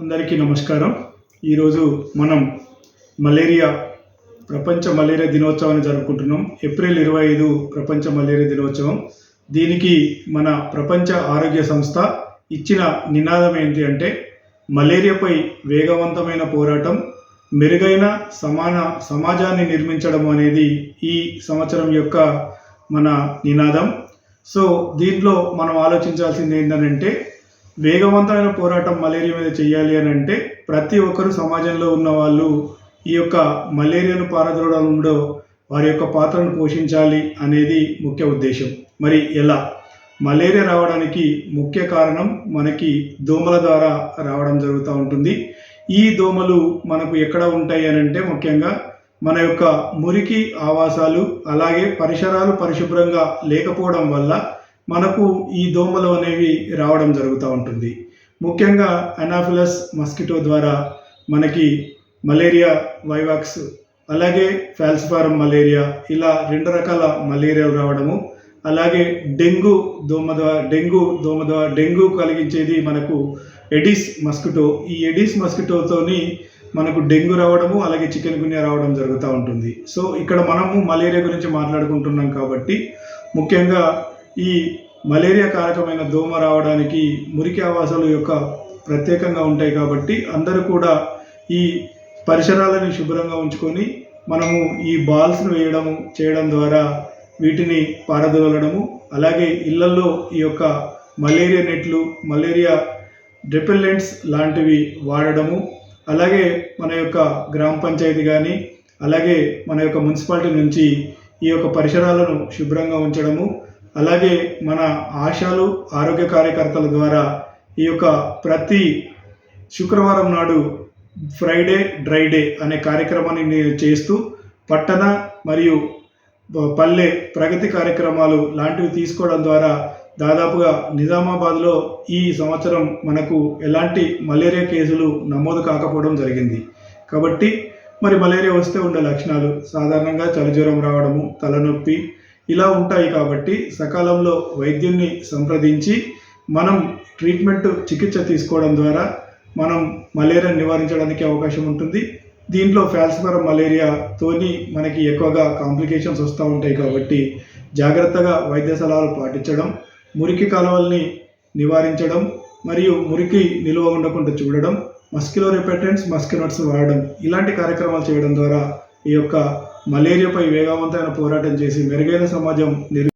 అందరికీ నమస్కారం. ఈరోజు మనం మలేరియా ప్రపంచ మలేరియా దినోత్సవాన్ని జరుపుకుంటున్నాం. ఏప్రిల్ ఇరవై ఐదు ప్రపంచ మలేరియా దినోత్సవం. దీనికి మన ప్రపంచ ఆరోగ్య సంస్థ ఇచ్చిన నినాదం ఏంటి అంటే మలేరియాపై వేగవంతమైన పోరాటం మెరుగైన సమాన సమాజాన్ని నిర్మించడం అనేది ఈ సంవత్సరం యొక్క మన నినాదం. సో దీంట్లో మనం ఆలోచించాల్సింది ఏంటంటే వేగవంతమైన పోరాటం మలేరియా మీద చేయాలి అని అంటే ప్రతి ఒక్కరు సమాజంలో ఉన్న వాళ్ళు ఈ యొక్క మలేరియాను పారదోలడంలో వారి యొక్క పాత్రను పోషించాలి అనేది ముఖ్య ఉద్దేశం. మరి ఎలా? మలేరియా రావడానికి ముఖ్య కారణం మనకి దోమల ద్వారా రావడం జరుగుతూ ఉంటుంది. ఈ దోమలు మనకు ఎక్కడ ఉంటాయి అని అంటే ముఖ్యంగా మన యొక్క మురికి ఆవాసాలు అలాగే పరిసరాలు పరిశుభ్రంగా లేకపోవడం వల్ల మనకు ఈ దోమలు అనేవి రావడం జరుగుతూ ఉంటుంది. ముఖ్యంగా అనాఫిలస్ మస్కిటో ద్వారా మనకి మలేరియా వైవాక్స్ అలాగే ఫాల్సిఫారం మలేరియా ఇలా రెండు రకాల మలేరియాలు రావడము అలాగే డెంగ్యూ దోమ ద్వారా డెంగ్యూ దోమ ద్వారా డెంగ్యూ కలిగించేది మనకు ఎడిస్ మస్కిటో. ఈ ఎడిస్ మస్కిటోతోని మనకు డెంగ్యూ రావడము అలాగే చికెన్ గున్యా రావడం జరుగుతూ ఉంటుంది. సో ఇక్కడ మనము మలేరియా గురించి మాట్లాడుకుంటున్నాం కాబట్టి ముఖ్యంగా ఈ మలేరియా కారకమైన దోమ రావడానికి మురికి ఆవాసాలు యొక్క ప్రత్యేకంగా ఉంటాయి కాబట్టి అందరూ కూడా ఈ పరిసరాలని శుభ్రంగా ఉంచుకొని మనము ఈ బాల్స్ను వేయడము చేయడం ద్వారా వీటిని పారదోలడము అలాగే ఇళ్ళలో ఈ యొక్క మలేరియా నెట్లు మలేరియా రిపెల్లెంట్స్ లాంటివి వాడడము అలాగే మన యొక్క గ్రామ పంచాయతీ కానీ అలాగే మన యొక్క మున్సిపాలిటీ నుంచి ఈ యొక్క పరిసరాలను శుభ్రంగా ఉంచడము అలాగే మన ఆశాలు ఆరోగ్య కార్యకర్తల ద్వారా ఈ యొక్క ప్రతి శుక్రవారం నాడు ఫ్రైడే డ్రై డే అనే కార్యక్రమాన్ని నేను చేస్తూ పట్టణ మరియు పల్లె ప్రగతి కార్యక్రమాలు లాంటివి తీసుకోవడం ద్వారా దాదాపుగా నిజామాబాద్లో ఈ సంవత్సరం మనకు ఎలాంటి మలేరియా కేసులు నమోదు కాకపోవడం జరిగింది. కాబట్టి మరి మలేరియా వస్తే ఉండే లక్షణాలు సాధారణంగా చలిజ్వరం రావడము తలనొప్పి ఇలా ఉంటాయి కాబట్టి సకాలంలో వైద్యున్ని సంప్రదించి మనం ట్రీట్మెంట్ చికిత్స తీసుకోవడం ద్వారా మనం మలేరియా నివారించడానికి అవకాశం ఉంటుంది. దీంట్లో ఫాల్సిఫరం మలేరియాతోని మనకి ఎక్కువగా కాంప్లికేషన్స్ వస్తూ ఉంటాయి కాబట్టి జాగ్రత్తగా వైద్య సలహాలు పాటించడం మురికి కాలువల్ని నివారించడం మరియు మురికి నిల్వ ఉండకుండా చూడడం మస్కిలో రిపెటెంట్స్ మస్కినట్స్ వాడడం ఇలాంటి కార్యక్రమాలు చేయడం ద్వారా ఈ యొక్క మలేరియాపై వేగవంతమైన పోరాటం చేసి మెరుగైన సమాజం నిర్